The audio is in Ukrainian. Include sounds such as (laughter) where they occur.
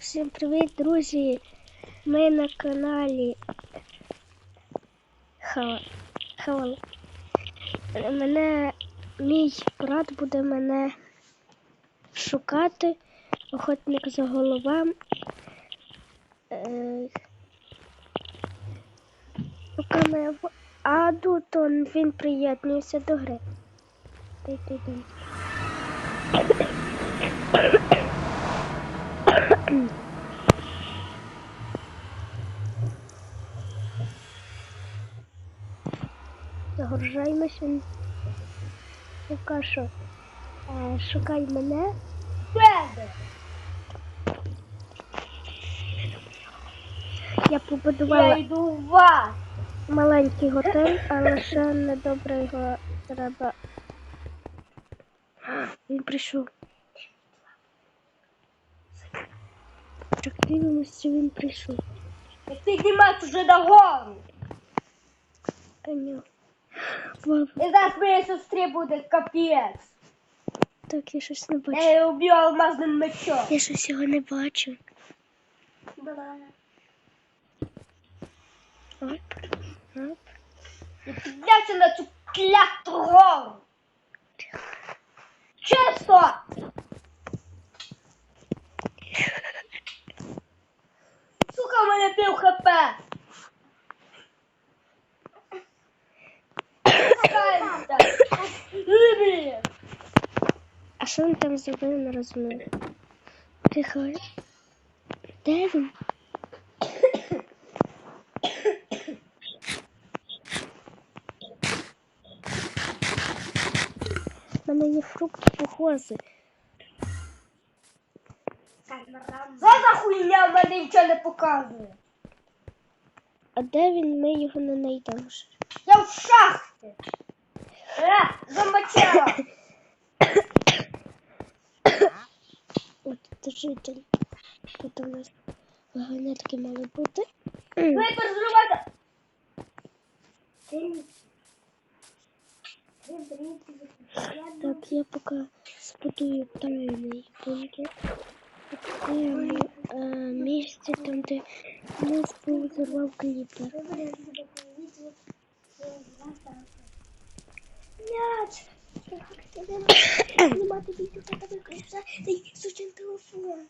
Всім привіт, друзі! Ми на каналі Хава. Хавал. Мене мій брат буде мене шукати, охотник за головам. Е, Поки ми в аду, то він приєднується до гри. Ти-ти-ти. Загружаємося. Поки що. Е, Шукай мене. Тебе! Я побудувала Я йду в вас! маленький готель, але ще недобре його треба. Він прийшов. Так дивимося, чи він прийшов. Піднімати вже ні. Вау, І зараз моїй сестрі буде капець! так я щось не Я бачу. її уб'ю алмазним мечом! Я щось його не бачу. Оп, оп. І підняться на цю кляту гору! Чисто! Що він там зробив, не розумію. Тихо. Де він? У мене є фрукт похози. Що за хуйня в мене нічого не показує? А де він? Ми його не знайдемо. Я в шахті. Е, замочила. (laughs) От тут житель. Тут у нас вагонетки мали бути. Випер зривати. Так, я поки збудую тайний бункер. Відкриємо е, місце там, де нас взорвав кліпер. М'яч. Я Знімати відео, коли виключився цей сучин телефон.